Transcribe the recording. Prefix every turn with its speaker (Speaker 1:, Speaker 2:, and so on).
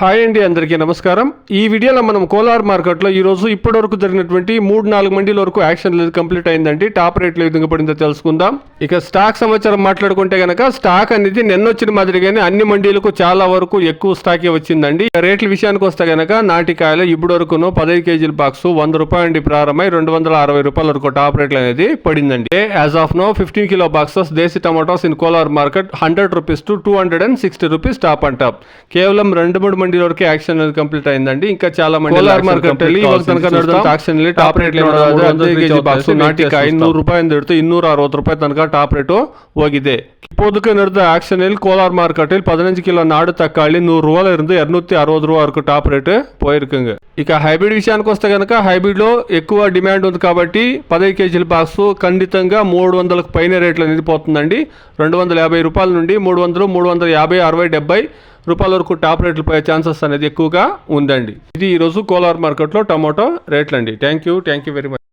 Speaker 1: Hi అండి అందరికీ నమస్కారం. ఈ వీడియోలో మనం కోలార్ మార్కెట్లో ఈరోజు ఇప్పటివరకు జరిగినటువంటి మూడు నాలుగు మండీల వరకు యాక్షన్ లేదు కంప్లీట్ అయిందండి. టాప్ రేట్లు ఏ విధంగా పడిందో తెలుసుకుందాం. ఇక స్టాక్ సమాచారం మాట్లాడుకుంటే గనక స్టాక్ అనేది నిన్న వచ్చిన మాదిరిగానే అన్ని మండీలకు చాలా వరకు ఎక్కువ స్టాకే వచ్చిందండి. రేట్ల విషయానికి వస్తే గనక నాటికాయలు ఇప్పటి వరకును పదహైదు కేజీల బాక్స్ వంద రూపాయల నుండి ప్రారంభమై రెండు వందల అరవై రూపాయల వరకు టాప్ రేట్లు అనేది పడిందండి. As of no fifteen kilo boxes desi tomatoes in Kolar market hundred rupees to two hundred and sixty rupees top and top కేవలం రెండు మూడు మంది వరకు యాక్షన్ అనేది కంప్లీట్ అయిందండి. ఇంకా చాలా మంది కోలార్ మార్కెట్ వెళ్ళి ಇವಾಗ ತನಕ ನಡೆದಂತ రూపాయలు ಅಲ್ಲಿ ఇన్నూరు అరవై రూపాయలు ಬಾಕ್ಸ್ టాప్ రేటు ರೂಪಾಯಿಂದ ಹಿಡಿದು ಇನ್ನೂರ యాక్షన్ ರೂಪಾಯಿ ತನಕ ಟಾಪ್ ರೇಟು ಹೋಗಿದೆ இப்போதுக்கு నూరు రూపాయల ఇరుంది ఇరనూత్తి అరవై రూపాయ వరకు టాప్ రేటు పోయిరుకుంది ఇక హైబ్రిడ్ విషయానికి వస్తే కనుక హైబ్రిడ్లో ఎక్కువ డిమాండ్ ఉంది కాబట్టి పదహైదు కేజీల బాక్స్ ఖండితంగా మూడు వందలకు పైన రేట్లు అనేది పోతుందండి రెండు వందల యాభై రూపాయల నుండి మూడు వందలు మూడు వందల యాభై అరవై డెబ్బై రూపాయల వరకు టాప్ రేట్లు పోయే ఛాన్సెస్ అనేది ఎక్కువగా ఉందండి. ఇది ఈరోజు కోలార్ మార్కెట్లో టమాటో రేట్లు అండి thank you thank you very much